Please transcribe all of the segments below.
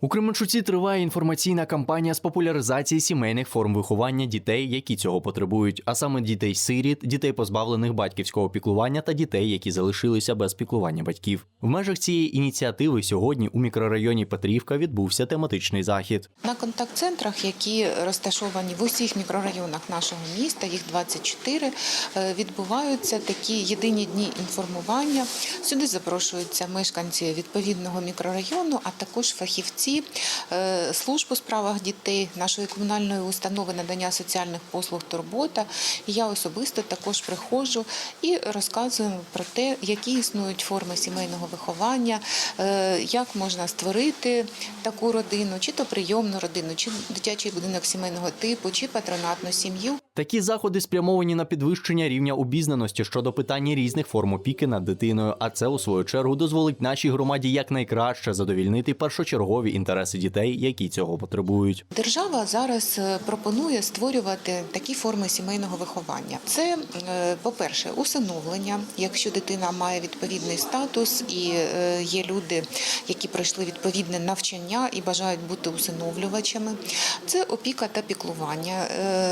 У Кременчуці триває інформаційна кампанія з популяризації сімейних форм виховання дітей, які цього потребують, а саме дітей-сиріт, дітей позбавлених батьківського піклування та дітей, які залишилися без піклування батьків. В межах цієї ініціативи сьогодні у мікрорайоні Петрівка відбувся тематичний захід. На контакт-центрах, які розташовані в усіх мікрорайонах нашого міста, їх 24, е, відбуваються такі єдині дні інформування. Сюди запрошуються мешканці відповідного мікрорайону, а також фахівці е, служб у справах дітей, нашої комунальної установи надання соціальних послуг Турбота. Я особисто також приходжу і розказую про те, які існують форми сімейного виховання, е, як можна створити таку родину, чи то прийомну родину, чи дитячий будинок сімейного типу, чи патронатну сім'ю. Такі заходи спрямовані на підвищення рівня обізнаності щодо питання різних форм опіки над дитиною, а це у свою чергу дозволить нашій громаді якнайкраще задовільнити першочергові інтереси дітей, які цього потребують. Держава зараз е, пропонує створювати такі форми сімейного виховання. Це, е, по-перше, усиновлення, якщо дитина має відповідний статус і е, є люди, які пройшли відповідне навчання і бажають бути усиновлювачами. Це опіка та піклування,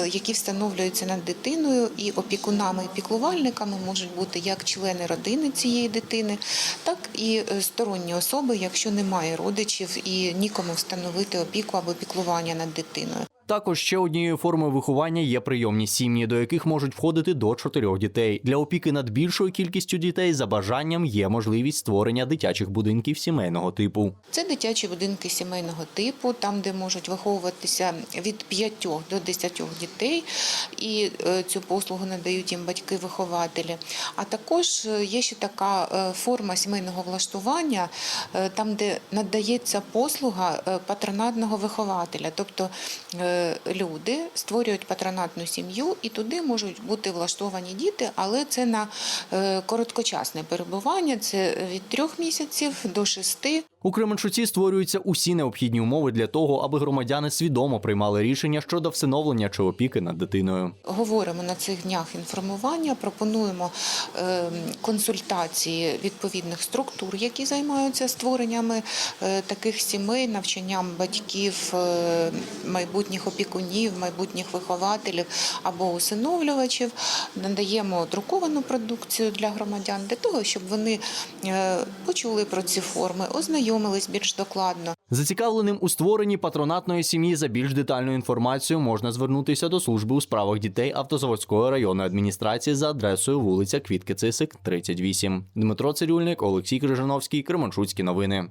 які встановлюються над дитиною, і опікунами і піклувальниками можуть бути як члени родини цієї дитини, так і е, сторонні особи, якщо немає родичів і нікому встановити опіку або піклування над дитиною. Також ще однією формою виховання є прийомні сім'ї, до яких можуть входити до чотирьох дітей. Для опіки над більшою кількістю дітей за бажанням є можливість створення дитячих будинків сімейного типу. Це дитячі будинки сімейного типу, там, де можуть виховуватися від 5 до 10 дітей, і е, цю послугу надають їм батьки-вихователі. А також е, є ще така е, форма сімейного влаштування, там, де надається послуга патронатного вихователя, тобто люди створюють патронатну сім'ю, і туди можуть бути влаштовані діти, але це на е, короткочасне перебування, це від трьох місяців до шести. У Кременчуці створюються усі необхідні умови для того, аби громадяни свідомо приймали рішення щодо всиновлення чи опіки над дитиною. Говоримо на цих днях інформування, пропонуємо е, консультації відповідних структур, які займаються створеннями е, таких сімей, навчанням батьків, е, майбутніх опікунів, майбутніх вихователів або усиновлювачів. Надаємо друковану продукцію для громадян для того, щоб вони е, почули про ці форми, ознайомились більш докладно. Зацікавленим у створенні патронатної сім'ї за більш детальною інформацію можна звернутися до служби у справах дітей Автозаводської районної адміністрації за адресою вулиця Квітки Цисик, 38. Дмитро Цирюльник, Олексій Крижановський, Кременчуцькі новини.